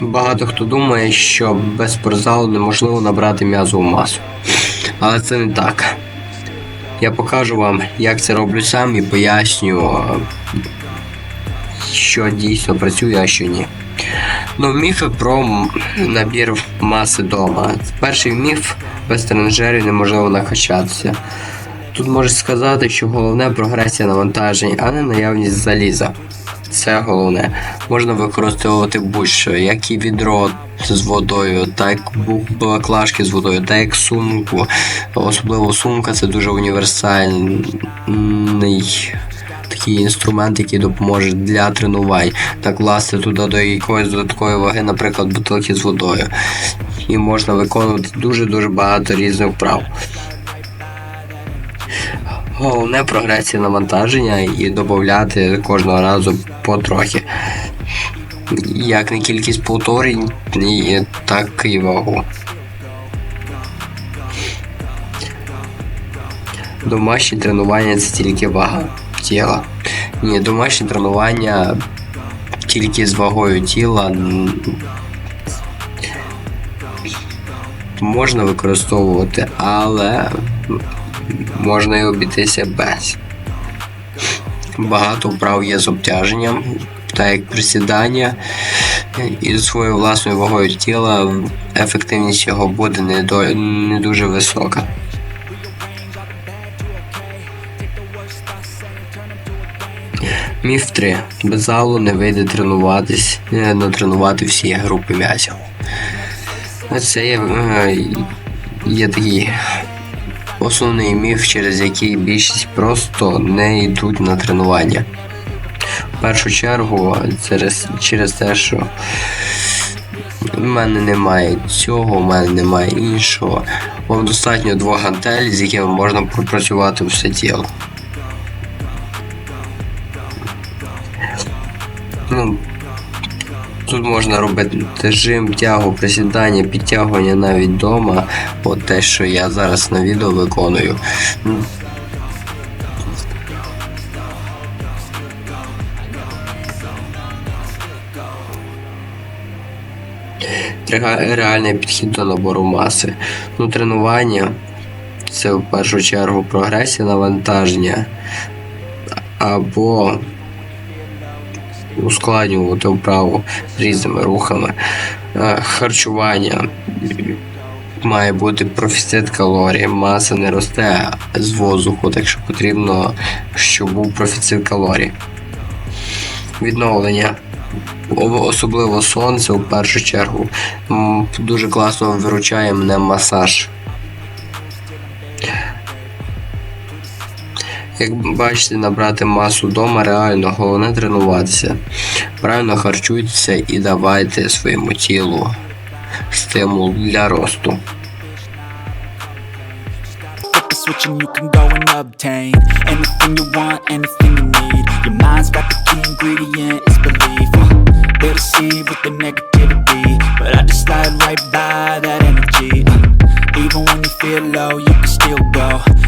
Багато хто думає, що без спортзалу неможливо набрати м'язову масу. Але це не так. Я покажу вам, як це роблю сам і поясню, що дійсно працює, а що ні. Ну, міфи про набір маси вдома. Перший міф без тренажерів неможливо накачатися. Тут можу сказати, що головне прогресія навантажень, а не наявність заліза. Це головне. Можна використовувати будь-що, як і відро з водою, так баклажки з водою, так як сумку. Особливо сумка це дуже універсальний такий інструмент, який допоможе для тренувань. Накласти туди до якоїсь додаткової ваги, наприклад, бутилки з водою. І можна виконувати дуже-дуже багато різних вправ. Головне прогресія навантаження і додати кожного разу потрохи. Як не кількість повторень, так і вагу. Домашні тренування це тільки вага тіла. Ні, домашні тренування тільки з вагою тіла можна використовувати, але можна і обійтися без. Багато вправ є з обтяженням, так як присідання і своєю власною вагою тіла ефективність його буде не, до, не дуже висока. Міф 3. Без залу не вийде тренуватись, е, натренувати всі групи м'язів. Це є, е, є такий основний міф, через який більшість просто не йдуть на тренування. В першу чергу, через, через те, що в мене немає цього, в мене немає іншого. Вам достатньо двох гантель, з якими можна пропрацювати все тіло. Ну, тут можна робити жим, тягу, присідання, підтягування навіть вдома. От те, що я зараз на відео виконую. Ну, Реальний підхід до набору маси. Ну, тренування це в першу чергу прогресія навантаження або ускладнювати вправу різними рухами. Е, Харчування має бути профіцит калорій, маса не росте з воздуху, так що потрібно, щоб був профіцит калорій. Відновлення. Особливо сонце у першу чергу. Дуже класно виручає мене масаж. Як бачите, набрати масу вдома реально головне тренуватися. Правильно харчуйтеся і давайте своєму тілу стимул для росту. Uh. Uh.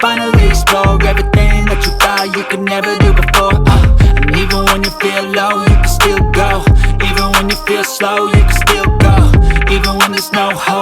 finally explore everything that you thought you could never do before. Uh, and even when you feel low, you can still go. Even when you feel slow, you can still go. Even when there's no hope,